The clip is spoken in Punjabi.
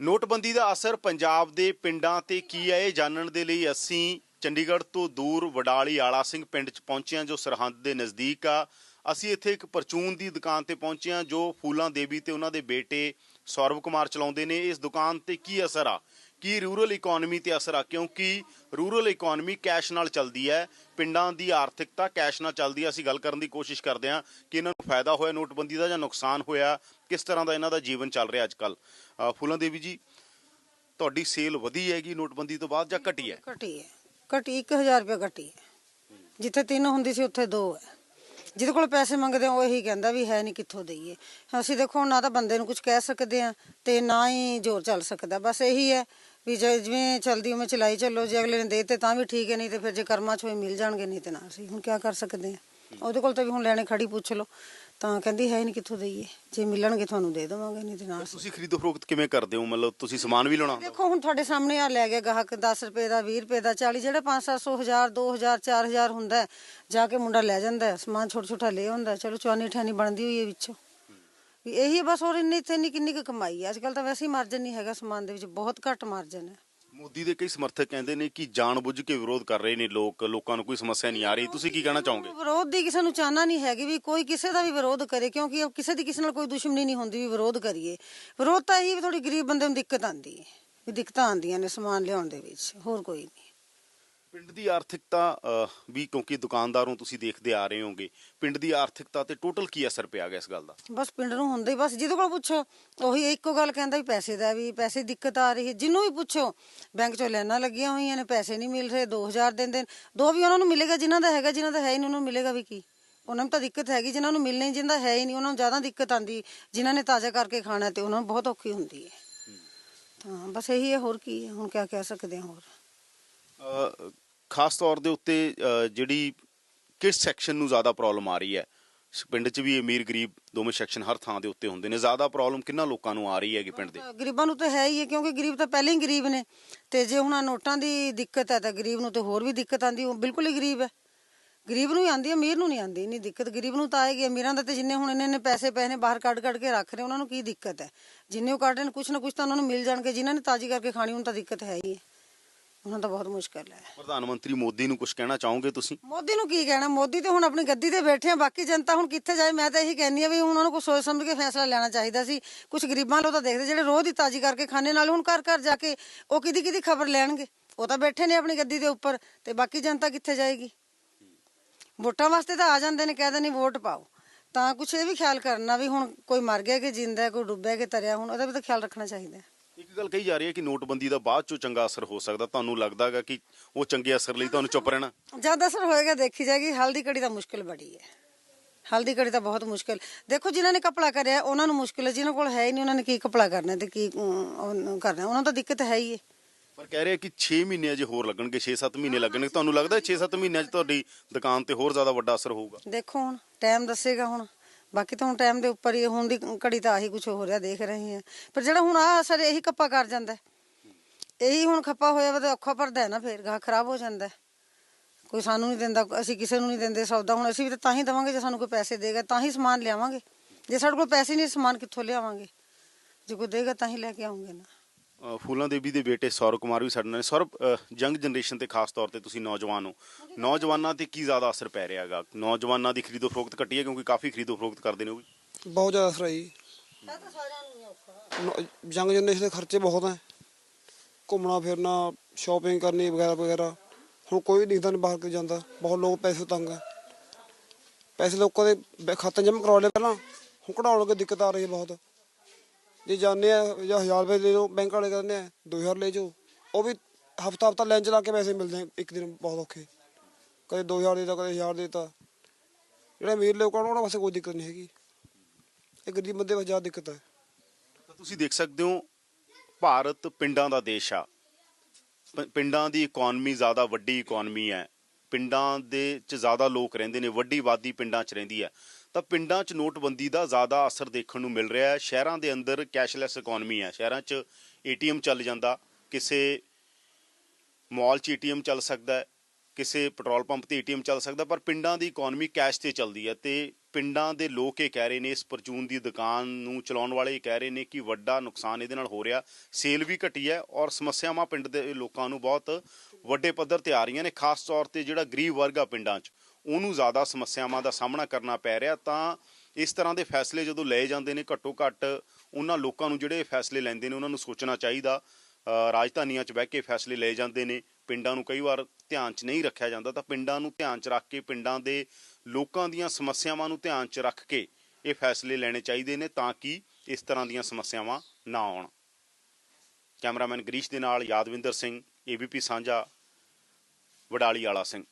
ਨੋਟਬੰਦੀ ਦਾ ਅਸਰ ਪੰਜਾਬ ਦੇ ਪਿੰਡਾਂ ਤੇ ਕੀ ਹੈ? ਇਹ ਜਾਣਨ ਦੇ ਲਈ ਅਸੀਂ ਚੰਡੀਗੜ੍ਹ ਤੋਂ ਦੂਰ ਵਡਾਲੀ ਆਲਾ ਸਿੰਘ ਪਿੰਡ 'ਚ ਪਹੁੰਚੇ ਹਾਂ, ਜੋ ਸਰਹੰਦ ਦੇ ਨਜ਼ਦੀਕ ਆ। ਅਸੀਂ ਇੱਥੇ ਇੱਕ ਪਰਚੂਨ ਦੀ ਦੁਕਾਨ ਤੇ ਪਹੁੰਚੇ ਹਾਂ, ਜੋ ਫੂਲਾਂ ਦੇਵੀ ਤੇ ਉਹਨਾਂ ਦੇ ਬੇਟੇ ਸੌਰਵ ਕੁਮਾਰ ਚਲਾਉਂਦੇ ਨੇ ਇਸ ਦੁਕਾਨ ਤੇ ਕੀ ਅਸਰ ਆ? ਕੀ ਰੂਰਲ ਇਕਨੋਮੀ ਤੇ ਅਸਰ ਆ? ਕਿਉਂਕਿ ਰੂਰਲ ਇਕਨੋਮੀ ਕੈਸ਼ ਨਾਲ ਚੱਲਦੀ ਹੈ, ਪਿੰਡਾਂ ਦੀ ਆਰਥਿਕਤਾ ਕੈਸ਼ ਨਾਲ ਚੱਲਦੀ ਹੈ। ਅਸੀਂ ਗੱਲ ਕਰਨ ਦੀ ਕੋਸ਼ਿਸ਼ ਕਰਦੇ ਹਾਂ ਕਿ ਇਹਨਾਂ ਨੂੰ ਫਾਇਦਾ ਹੋਇਆ, ਨੋਟਬੰਦੀ ਦਾ ਜਾਂ ਨੁਕਸਾਨ ਹੋਇਆ, ਕਿਸ ਤਰ੍ਹਾਂ ਦਾ ਇਹਨਾਂ ਦਾ ਜੀਵਨ ਚੱਲ ਰਿਹਾ ਅੱਜ ਕੱਲ ਫੂਲਾਂ ਦੇਵੀ ਜੀ, ਤੁਹਾਡੀ ਸੇਲ ਵਧੀ ਹੈਗੀ ਨੋਟਬੰਦੀ ਤੋਂ ਬਾਅਦ ਜਾਂ ਘਟੀ ਹੈ? ਘਟੀ ਹੈ। ਘਟੀ 1000 ਰੁਪਏ ਘਟੀ ਹੈ। ਜਿੱਥੇ ਤਿੰਨ ਹੁੰਦੀ ਸੀ, ਉੱਥੇ ਦੋ ਹੈ। ਜਿਹਦੇ ਕੋਲ ਪੈਸੇ ਮੰਗਦੇ ਆ, ਉਹ ਇਹੀ ਕਹਿੰਦਾ ਵੀ ਹੈ ਨਹੀਂ ਕਿੱਥੋਂ ਦਈਏ। ਅਸੀਂ ਦੇਖੋ, ਨਾ ਤਾਂ ਬੰਦੇ ਨੂੰ ਕੁਝ ਕਹਿ ਸਕਦੇ ਆ ਤੇ ਨਾ ਹੀ ਜ਼ੋਰ ਚੱਲ ਸਕਦਾ। ਬਸ ਇਹੀ ਹੈ ਵੀ ਜੇ ਜਿਵੇਂ ਚਲਦੀ ਉਵੇਂ ਚਲਾਈ ਚੱਲੋ, ਜੇ ਅਗਲੇ ਨੇ ਦੇ ਤੇ ਤਾਂ ਵੀ ਠੀਕ ਹੈ, ਨਹੀਂ ਤੇ ਫਿਰ ਜੇ ਕਰਮਾਂ ਚ ਹੋਏ ਮਿਲ ਜਾਣਗੇ, ਨਹੀਂ ਤੇ ਨਾ। ਅਸੀਂ ਹੁਣ ਕੀ ਕਰ ਸਕਦੇ ਆ? ਉਹਦੇ ਕੋਲ ਤਾਂ ਵੀ ਹੁਣ ਲੈਣੇ ਖੜੀ ਪੁੱਛ ਲਓ। ਤਾਂ ਕਹਿੰਦੀ ਹੈ ਨਹੀਂ ਕਿੱਥੋਂ ਦਈਏ। ਜੇ ਮਿਲਣਗੇ ਤੁਹਾਨੂੰ ਦੇ ਦੇਵਾਂਗੇ ਨਹੀਂ ਤੇ ਨਾ ਅਸੀਂ ਤੁਸੀਂ ਖਰੀਦੋ ਫਰੋਖਤ ਕਿਵੇਂ ਕਰਦੇ ਹੋ? ਮਤਲਬ ਤੁਸੀਂ ਸਮਾਨ ਵੀ ਲਾਉਣਾ ਹੁੰਦਾ। ਦੇਖੋ ਹੁਣ ਤੁਹਾਡੇ ਸਾਹਮਣੇ ਆ ਲੈ ਗਿਆ ਗਾਹਕ 10 ਰੁਪਏ ਦਾ 20 ਰੁਪਏ ਦਾ 40 ਜਿਹੜਾ 5-700 ਹਜ਼ਾਰ 2000 4000 ਹੁੰਦਾ ਜਾ ਕੇ ਮੁੰਡਾ ਲੈ ਜਾਂਦਾ ਸਮਾਨ ਛੋਟਾ ਛੋਟਾ ਲੈ ਆਉਂਦਾ ਚਲੋ ਚੌਨੀ ਠਾਨੀ ਬਣਦੀ ਹੋਈ ਹੈ ਵਿੱਚੋਂ। ਵੀ ਇਹੀ ਬਸ ਹੋਰ ਇੰਨੀ ਤੇ ਇੰਨੀ ਕਿੰਨੀ ਕੁ ਕਮਾਈ ਹੈ। ਅੱਜ ਕੱਲ ਤਾਂ ਵੈਸੇ ਹੀ ਮਾਰਜਨ ਨਹੀਂ ਹੈਗਾ ਸਮਾਨ ਦੇ ਵਿੱਚ ਬਹੁਤ ਘੱਟ ਮਾਰਜਨ ਹੈ। ਮੋਦੀ ਦੇ ਕਈ ਸਮਰਥਕ ਕਹਿੰਦੇ ਨੇ ਕਿ ਜਾਣਬੁੱਝ ਕੇ ਵਿਰੋਧ ਕਰ ਰਹੇ ਨੇ ਲੋਕ, ਲੋਕਾਂ ਨੂੰ ਕੋਈ ਸਮੱਸਿਆ ਨਹੀਂ ਆ ਰਹੀ। ਤੁਸੀਂ ਕੀ ਕਹਿਣਾ ਚਾਹੋਗੇ? ਵਿਰੋਧ ਦੀ ਕਿਸੇ ਨੂੰ ਚਾਹਨਾ ਨਹੀਂ ਹੈਗੀ ਵੀ ਕੋਈ ਕਿਸੇ ਦਾ ਵੀ ਵਿਰੋਧ ਕਰੇ, ਕਿਉਂਕਿ ਕਿਸੇ ਦੀ ਕਿਸੇ ਨਾਲ ਕੋਈ ਦੁਸ਼ਮਣੀ ਨਹੀਂ ਹੁੰਦੀ ਵੀ ਵਿਰੋਧ ਕਰੀਏ। ਵਿਰੋਧ ਤਾਂ ਇਹੀ ਵੀ ਥੋੜੀ ਗਰੀਬ ਬੰਦੇ ਨੂੰ ਦਿੱਕਤ ਆਉਂਦੀ ਹੈ, ਵੀ ਦਿੱਕਤਾਂ ਆਉਂਦੀਆਂ ਨੇ ਸਮਾਨ ਲਿਆਉਣ ਦੇ ਵਿੱਚ, ਹੋਰ ਕੋਈ ਨਹੀਂ। ਪਿੰਡ ਦੀ ਆਰਥਿਕਤਾ ਵੀ ਕਿਉਂਕਿ ਦੁਕਾਨਦਾਰੋਂ ਤੁਸੀਂ ਦੇਖਦੇ ਆ ਰਹੇ ਹੋਗੇ ਪਿੰਡ ਦੀ ਆਰਥਿਕਤਾ ਤੇ ਟੋਟਲ ਕੀ ਅਸਰ ਪਿਆ ਗਿਆ ਇਸ ਗੱਲ ਦਾ? ਬਸ ਪਿੰਡ ਨੂੰ ਹੁੰਦਾ ਹੀ ਬਸ ਜਿਹਦੇ ਕੋਲ ਪੁੱਛੋ ਉਹੀ ਇੱਕੋ ਗੱਲ ਕਹਿੰਦਾ ਵੀ ਪੈਸੇ ਦਾ ਵੀ ਪੈਸੇ ਦਿੱਕਤ ਆ ਰਹੀ ਹੈ। ਜਿਹਨੂੰ ਵੀ ਪੁੱਛੋ ਬੈਂਕ ਚੋਂ ਲੈਣਾ ਲੱਗੀਆਂ ਹੋਈਆਂ ਨੇ ਪੈਸੇ ਨਹੀਂ ਮਿਲ ਰਹੇ 2000 ਦਿੰਦੇ ਨੇ ਦੋ ਵੀ ਉਹਨਾਂ ਨੂੰ ਮਿਲੇਗਾ ਜਿਨ੍ਹਾਂ ਦਾ ਹੈਗਾ ਜਿਨ੍ਹਾਂ ਦਾ ਹੈ ਹੀ ਨਹੀਂ ਉਹਨਾਂ ਨੂੰ ਮਿਲੇਗਾ ਵੀ ਕੀ? ਉਹਨਾਂ ਨੂੰ ਤਾਂ ਦਿੱਕਤ ਹੈਗੀ ਜਿਨ੍ਹਾਂ ਨੂੰ ਮਿਲਣਾ ਹੀ ਜਿਨ੍ਹਾਂ ਦਾ ਹੈ ਹੀ ਨਹੀਂ ਉਹਨਾਂ ਨੂੰ ਜ਼ਿਆਦਾ ਦਿੱਕਤ ਆਂਦੀ ਜਿਨ੍ਹਾਂ ਨੇ ਤਾਜ਼ਾ ਕਰਕੇ ਖਾਣਾ ਤੇ ਉਹਨਾਂ ਨੂੰ ਬਹੁਤ ਔਖੀ ਹੁੰਦੀ ਹੈ। ਤਾਂ ਬਸ ਇਹੀ ਹੈ ਹੋਰ ਕੀ ਹੈ ਹੁਣ ਕਿਆ ਕਹਿ ਸਕਦੇ ਹਾਂ ਹੋਰ? ਖਾਸ ਤੌਰ ਦੇ ਉੱਤੇ ਜਿਹੜੀ ਕਿਸ ਸੈਕਸ਼ਨ ਨੂੰ ਜ਼ਿਆਦਾ ਪ੍ਰੋਬਲਮ ਆ ਰਹੀ ਹੈ? ਪਿੰਡ 'ਚ ਵੀ ਅਮੀਰ ਗਰੀਬ ਦੋਵੇਂ ਸੈਕਸ਼ਨ ਹਰ ਥਾਂ ਦੇ ਉੱਤੇ ਹੁੰਦੇ ਨੇ। ਜ਼ਿਆਦਾ ਪ੍ਰੋਬਲਮ ਕਿੰਨਾ ਲੋਕਾਂ ਨੂੰ ਆ ਰਹੀ ਹੈਗੀ ਪਿੰਡ ਦੇ? ਗਰੀਬਾਂ ਨੂੰ ਤਾਂ ਹੈ ਹੀ ਹੈ, ਕਿਉਂਕਿ ਗਰੀਬ ਤਾਂ ਪਹਿਲਾਂ ਹੀ ਗਰੀਬ ਨੇ। ਤੇ ਜੇ ਹੁਣ ਨੋਟਾਂ ਦੀ ਦਿੱਕਤ ਹੈ, ਤਾਂ ਗਰੀਬ ਨੂੰ ਤੇ ਹੋਰ ਵੀ ਦਿੱਕਤ ਆਂਦੀ ਉਹ ਬਿਲਕੁਲ ਹੀ ਗਰੀਬ ਹੈ। ਗਰੀਬ ਨੂੰ ਹੀ ਆਂਦੀ ਅਮੀਰ ਨੂੰ ਨਹੀਂ ਆਂਦੀ ਨਹੀਂ ਦਿੱਕਤ। ਗਰੀਬ ਨੂੰ ਤਾਂ ਆਏਗੀ, ਅਮੀਰਾਂ ਦਾ ਤੇ ਜਿੰਨੇ ਹੁਣ ਇੰਨੇ ਇੰਨੇ ਪੈਸੇ ਪਏ ਨੇ, ਬਾਹਰ ਕੱਢ ਕੱਢ ਕੇ ਰੱਖ ਰਹੇ, ਉਹਨਾਂ ਨੂੰ ਕੀ ਦਿੱਕਤ ਹੈ? ਜਿੰਨੇ ਉਹ ਕੱਢ ਰਹੇ ਨੇ, ਕੁਛ ਨਾ ਕੁਛ ਤਾਂ ਉਹਨਾਂ ਨੂੰ ਮਿਲ ਜਾਣਗੇ, ਜਿਨ੍ਹਾਂ ਨੇ ਤਾਜ਼ੀ ਕਰਕੇ ਖਾਣੀ, ਉਹਨਾਂ ਤਾਂ ਦਿੱਕਤ ਹੈ ਹੀ ਹੈ। ਉਹਨਾਂ ਦਾ ਬਹੁਤ ਮੁਸ਼ਕਲ ਹੈ। ਪ੍ਰਧਾਨ ਮੰਤਰੀ ਮੋਦੀ ਨੂੰ ਕੁਝ ਕਹਿਣਾ ਚਾਹੋਗੇ ਤੁਸੀਂ? ਮੋਦੀ ਨੂੰ ਕੀ ਕਹਿਣਾ? ਮੋਦੀ ਤੇ ਹੁਣ ਆਪਣੀ ਗੱਦੀ ਤੇ ਬੈਠੇ ਆ ਬਾਕੀ ਜਨਤਾ ਹੁਣ ਕਿੱਥੇ ਜਾਏ? ਮੈਂ ਤਾਂ ਇਹੀ ਕਹਿੰਦੀ ਆ ਵੀ ਉਹਨਾਂ ਨੂੰ ਕੁਝ ਸੋਚ ਸਮਝ ਕੇ ਫੈਸਲਾ ਲੈਣਾ ਚਾਹੀਦਾ ਸੀ। ਕੁਝ ਗਰੀਬਾਂ ਲੋ ਤਾਂ ਦੇਖਦੇ ਜਿਹੜੇ ਰੋਜ਼ ਹੀ ਤਾਜ਼ੀ ਕਰਕੇ ਖਾਣੇ ਨਾਲ ਹੁਣ ਘਰ ਘਰ ਜਾ ਕੇ ਉਹ ਕਿਹਦੀ ਕਿਹਦੀ ਖਬਰ ਲੈਣਗੇ? ਉਹ ਤਾਂ ਬੈਠੇ ਨੇ ਆਪਣੀ ਗੱਦੀ ਦੇ ਉੱਪਰ ਤੇ ਬਾਕੀ ਜਨਤਾ ਕਿੱਥੇ ਜਾਏਗੀ? ਵੋਟਾਂ ਵਾਸਤੇ ਤਾਂ ਆ ਜਾਂਦੇ ਨੇ ਕਹਿੰਦੇ ਨਹੀਂ ਵੋਟ ਪਾਓ। ਤਾਂ ਕੁਝ ਇਹ ਵੀ ਖਿਆਲ ਕਰਨਾ ਵੀ ਹੁਣ ਕੋਈ ਮਰ ਗਿਆ ਕਿ ਜਿੰਦਾ ਹੈ, ਕੋਈ ਡੁੱਬਿਆ ਕਿ ਤਰਿਆ ਹੁਣ ਉਹਦਾ ਵੀ ਤਾਂ ਖਿਆਲ ਰੱਖਣਾ ਚਾਹੀਦਾ ਹੈ। ਇੱਕ ਗੱਲ ਕਹੀ ਜਾ ਰਹੀ ਹੈ ਕਿ ਨੋਟਬੰਦੀ ਦਾ ਬਾਅਦ ਚੋਂ ਚੰਗਾ ਅਸਰ ਹੋ ਸਕਦਾ। ਤੁਹਾਨੂੰ ਲੱਗਦਾ ਹੈਗਾ ਕਿ ਉਹ ਚੰਗੇ ਅਸਰ ਲਈ ਤੁਹਾਨੂੰ ਚੁੱਪ ਰਹਿਣਾ? ਜਦ ਅਸਰ ਹੋਏਗਾ ਦੇਖੀ ਜਾਏਗੀ। ਹਲਦੀ ਕੜੀ ਤਾਂ ਮੁਸ਼ਕਿਲ ਬੜੀ ਹੈ। ਹਲਦੀ ਕੜੀ ਤਾਂ ਬਹੁਤ ਮੁਸ਼ਕਿਲ। ਦੇਖੋ ਜਿਨ੍ਹਾਂ ਨੇ ਕਪੜਾ ਕਰਿਆ ਉਹਨਾਂ ਨੂੰ ਮੁਸ਼ਕਿਲ ਹੈ। ਜਿਨ੍ਹਾਂ ਕੋਲ ਹੈ ਹੀ ਨਹੀਂ ਉਹਨਾਂ ਨੇ ਕੀ ਕਪੜਾ ਕਰਨਾ ਤੇ ਕੀ ਅਮ, ਕਰਨਾ। ਉਹਨਾਂ ਨੂੰ ਤਾਂ ਦਿੱਕਤ ਹੈ ਹੀ ਹੈ। ਪਰ ਕਹਿ ਰਹੇ ਕਿ 6 ਮਹੀਨੇ ਅਜੇ ਹੋਰ ਲੱਗਣਗੇ 6-7 ਮਹੀਨੇ ਲੱਗਣਗੇ। ਤੁਹਾਨੂੰ ਲੱਗਦਾ 6-7 ਮਹੀਨਿਆਂ 'ਚ ਤੁਹਾਡੀ ਦੁਕਾਨ ਤੇ ਹੋਰ ਜ਼ਿਆਦਾ ਵੱਡਾ ਅਸਰ ਹੋਊਗਾ? ਦੇਖੋ ਹੁਣ ਟਾਈਮ ਦੱਸੇਗਾ ਹੁਣ। ਬਾਕੀ ਤਾਂ ਹੁਣ ਟਾਈਮ ਦੇ ਉੱਪਰ ਹੀ ਹੈ, ਹੁਣ ਦੀ ਘੜੀ ਤਾਂ ਆਹੀ ਕੁਝ ਹੋ ਰਿਹਾ ਦੇਖ ਰਹੇ ਹਾਂ ਪਰ ਜਿਹੜਾ ਹੁਣ ਆ ਅਸਰ ਇਹੀ ਕੱਪਾ ਕਰ ਜਾਂਦਾ ਹੈ। ਇਹੀ ਹੁਣ ਖੱਪਾ ਹੋਇਆ ਵਾ ਤਾਂ ਔਖਾ ਭਰਦਾ ਹੈ ਨਾ ਫੇਰ ਗਾਹ ਖਰਾਬ ਹੋ ਜਾਂਦਾ ਹੈ। ਕੋਈ ਸਾਨੂੰ ਨਹੀਂ ਦਿੰਦਾ ਅਸੀਂ ਕਿਸੇ ਨੂੰ ਨਹੀਂ ਦਿੰਦੇ ਸੌਦਾ ਹੁਣ ਅਸੀਂ ਵੀ ਤਾਂ ਤਾਂ ਹੀ ਦਵਾਂਗੇ ਜੇ ਸਾਨੂੰ ਕੋਈ ਪੈਸੇ ਦੇਗਾ ਤਾਂ ਹੀ ਸਮਾਨ ਲਿਆਵਾਂਗੇ ਜੇ ਸਾਡੇ ਕੋਲ ਪੈਸੇ ਨਹੀਂ ਸਮਾਨ ਕਿੱਥੋਂ ਲਿਆਵਾਂਗੇ ਜੇ ਕੋਈ ਦੇਗਾ ਤਾਂ ਹੀ ਲੈ ਕੇ ਆਉਂਗੇ ਨਾ ਫੂਲਾਂ ਦੇਵੀ ਦੇ ਬੇਟੇ ਸੌਰਵ ਕੁਮਾਰ ਵੀ ਸਾਡੇ ਨਾਲ ਨੇ। ਸੌਰਵ ਯੰਗ ਜਨਰੇਸ਼ਨ ਤੇ ਖਾਸ ਤੌਰ ਤੇ ਤੁਸੀਂ ਨੌਜਵਾਨ ਹੋ। ਨੌਜਵਾਨਾਂ ਤੇ ਕੀ ਜ਼ਿਆਦਾ ਅਸਰ ਪੈ ਰਿਹਾ ਹੈਗਾ? ਨੌਜਵਾਨਾਂ ਦੀ ਖਰੀਦੋ ਫਰੋਖਤ ਘਟੀ ਹੈ ਕਿਉਂਕਿ ਕਾਫੀ ਖਰੀਦੋ ਫਰੋਖਤ ਕਰਦੇ ਨੇ ਉਹ ਵੀ? ਬਹੁਤ ਜ਼ਿਆਦਾ ਅਸਰ ਹੈ ਜੀ। ਯੰਗ ਜਨਰੇਸ਼ਨ ਦੇ ਖਰਚੇ ਬਹੁਤ ਹੈ। ਘੁੰਮਣਾ ਫਿਰਨਾ ਸ਼ਾਪਿੰਗ ਕਰਨੀ ਵਗੈਰਾ ਵਗੈਰਾ। ਹੁਣ ਕੋਈ ਦਿਖਦਾ ਨਹੀਂ ਬਾਹਰ ਕਿ ਜਾਂਦਾ। ਬਹੁਤ ਲੋਕ ਪੈਸੇ ਤੰਗ ਹੈ। ਪੈਸੇ ਲੋਕਾਂ ਦੇ ਬੈ- ਖਾਤੇ ਜਮ੍ਹਾਂ ਕਰਵਾ ਲਏ ਪਹਿਲਾਂ ਹੁਣ ਕਢਾਉਣ ਲੱਗੇ ਦਿੱਕਤ ਆ ਰਹੀ ਹੈ ਬਹੁਤ। ਜੇ ਜਾਂਦੇ ਆ ਜਾਂ 1000 ਰੁਪਏ ਦੇ ਦਿਓ, ਬੈਂਕ ਵਾਲੇ ਕਹਿੰਦੇ ਆ 2000 ਲੈ ਜਾਓ। ਉਹ ਵੀ ਹਫਤਾ ਹਫਤਾ ਲੈਣ ਚ ਕੇ ਪੈਸੇ ਮਿਲਦੇ ਆ, ਇੱਕ ਦਿਨ ਬਹੁਤ ਔਖੇ। ਕਦੇ 2000 ਦੇਤਾ, ਕਦੇ 1000 ਦੇਤਾ। ਜਿਹੜੇ ਅਮੀਰ ਲੋਕ ਆ, ਉਹਨਾਂ ਵਾਸਤੇ ਕੋਈ ਦਿੱਕਤ ਨਹੀਂ ਹੈਗੀ। ਇਹ ਗਰੀਬ ਬੰਦੇ ਵਾਸਤੇ ਜ਼ਿਆਦਾ ਦਿੱਕਤ ਹੈ ਤਾਂ ਤੁਸੀਂ ਦੇਖ ਸਕਦੇ ਹੋ, ਭਾਰਤ ਪਿੰਡਾਂ ਦਾ ਦੇਸ਼ ਆ। ਪ- ਪਿੰਡਾਂ ਦੀ ਇਕਨੋਮੀ ਜ਼ਿਆਦਾ ਵੱਡੀ ਇਕਨੋਮੀ ਹੈ। ਪਿੰਡਾਂ ਦੇ ਚ ਜ਼ਿਆਦਾ ਲੋਕ ਰਹਿੰਦੇ ਨੇ, ਵੱਡੀ ਆਬਾਦੀ ਪਿੰਡਾਂ 'ਚ ਰਹਿੰਦੀ ਹੈ। ਤਾਂ ਪਿੰਡਾਂ 'ਚ ਨੋਟਬੰਦੀ ਦਾ ਜ਼ਿਆਦਾ ਅਸਰ ਦੇਖਣ ਨੂੰ ਮਿਲ ਰਿਹਾ ਹੈ। ਸ਼ਹਿਰਾਂ ਦੇ ਅੰਦਰ ਕੈਸ਼ਲੈਸ ਇਕਨੋਮੀ ਹੈ। ਸ਼ਹਿਰਾਂ 'ਚ ਏਟੀਐਮ ਚੱਲ ਜਾਂਦਾ। ਕਿਸੇ ਮਾਲ 'ਚ ਏਟੀਐਮ ਚੱਲ ਸਕਦਾ ਕਿਸੇ ਪੈਟਰੋਲ ਪੰਪ ਤੇ ਏਟੀਐਮ ਚੱਲ ਸਕਦਾ ਪਰ ਪਿੰਡਾਂ ਦੀ ਇਕਨੋਮੀ ਕੈਸ਼ ਤੇ ਚੱਲਦੀ ਹੈ ਤੇ ਪਿੰਡਾਂ ਦੇ ਲੋਕ ਇਹ ਕਹਿ ਰਹੇ ਨੇ, ਇਸ ਪਰਚੂਨ ਦੀ ਦੁਕਾਨ ਨੂੰ ਚਲਾਉਣ ਵਾਲੇ ਇਹ ਕਹਿ ਰਹੇ ਨੇ ਕਿ ਵੱਡਾ ਨੁਕਸਾਨ ਇਹਦੇ ਨਾਲ ਹੋ ਰਿਹਾ। ਸੇਲ ਵੀ ਘਟੀ ਹੈ ਔਰ ਸਮੱਸਿਆਵਾਂ ਪਿੰਡ ਦੇ ਲੋਕਾਂ ਨੂੰ ਬਹੁਤ ਵੱਡੇ ਪੱਧਰ ਤੇ ਆ ਰਹੀਆਂ ਨੇ। ਖਾਸ ਤੌਰ ਤੇ ਜਿਹੜਾ ਗਰੀਬ ਵਰਗ ਆ ਪਿੰਡਾਂ 'ਚ ਉਹਨੂੰ ਜ਼ਿਆਦਾ ਸਮੱਸਿਆਵਾਂ ਦਾ ਸਾਹਮਣਾ ਕਰਨਾ ਪੈ ਰਿਹਾ, ਤਾਂ ਇਸ ਤਰ੍ਹਾਂ ਦੇ ਫੈਸਲੇ ਜਦੋਂ ਲਏ ਜਾਂਦੇ ਨੇ ਘੱਟੋ ਘੱਟ, ਉਹਨਾਂ ਲੋਕਾਂ ਨੂੰ ਜਿਹੜੇ ਫੈਸਲੇ ਲੈਂਦੇ ਨੇ, ਉਹਨਾਂ ਨੂੰ ਸੋਚਣਾ ਚਾਹੀਦਾ। ਰਾਜਧਾਨੀਆਂ 'ਚ ਬਹਿ ਕੇ ਫੈਸਲੇ ਲਏ ਜਾਂਦੇ ਨੇ। ਪਿੰਡਾਂ ਨੂੰ ਕਈ ਵਾਰ ਧਿਆਨ 'ਚ ਨਹੀਂ ਰੱਖਿਆ ਜਾਂਦਾ, ਤਾਂ ਪਿੰਡਾਂ ਨੂੰ ਧਿਆਨ 'ਚ ਰੱਖ ਕੇ, ਪਿੰਡਾਂ ਦੇ ਲੋਕਾਂ ਦੀਆਂ ਸਮੱਸਿਆਵਾਂ ਨੂੰ ਧਿਆਨ 'ਚ ਰੱਖ ਕੇ ਇਹ ਫੈਸਲੇ ਲੈਣੇ ਚਾਹੀਦੇ ਨੇ, ਤਾਂ ਕਿ ਇਸ ਤਰ੍ਹਾਂ ਦੀਆਂ ਸਮੱਸਿਆਵਾਂ ਨਾ ਆਉਣ। ਕੈਮਰਾਮੈਨ ਗਰੀਸ਼ ਦੇ ਨਾਲ ਯਾਦਵਿੰਦਰ ਸਿੰਘ ਏਬੀਪੀ ਸਾਂਝਾ ਵਡਾਲੀ ਵਾਲਾ ਸਿੰਘ।